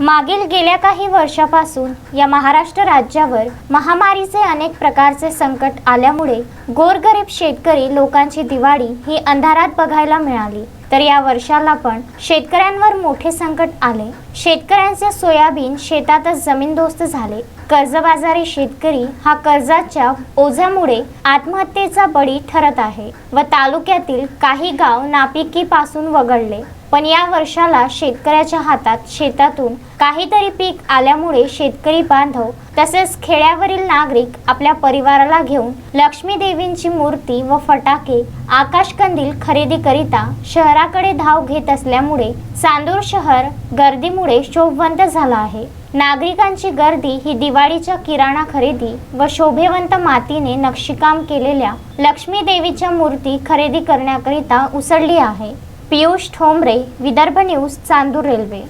मागील गेल्या काही वर्षापासून या महाराष्ट्र राज्यावर महामारीचे अनेक प्रकारचे संकट आल्यामुळे गोरगरीब शेतकरी लोकांची दिवाळी ही अंधारात बघायला मिळाली. तर या वर्षाला पण शेतकऱ्यांवर मोठे संकट आले. शेतकऱ्यांचे सोयाबीन शेतातच जमीनदोस्त झाले. कर्जबाजारी शेतकरी हा कर्जाच्या ओझ्यामुळे आत्महत्येचा बळी ठरत आहे व तालुक्यातील काही गाव नापिकीपासून वगळले. पण या वर्षाला शेतकऱ्याच्या हातात शेतातून काहीतरी पीक आल्यामुळे शेतकरी बांधव तसेच खेड्यावरील नागरिक आपल्या परिवाराला घेऊन लक्ष्मी देवींची मूर्ती व फटाके आकाशकंदील खरेदीकरिता शहराकडे धाव घेत असल्यामुळे चांदूर शहर गर्दीमुळे शोभवंत झाला आहे. नागरिकांची गर्दी ही दिवाळीच्या किराणा खरेदी व शोभेवंत मातीने नक्षीकाम केलेल्या लक्ष्मी देवीच्या मूर्ती खरेदी करण्याकरिता उसळली आहे. Piyush Thombare Vidarbha news Chandur railway.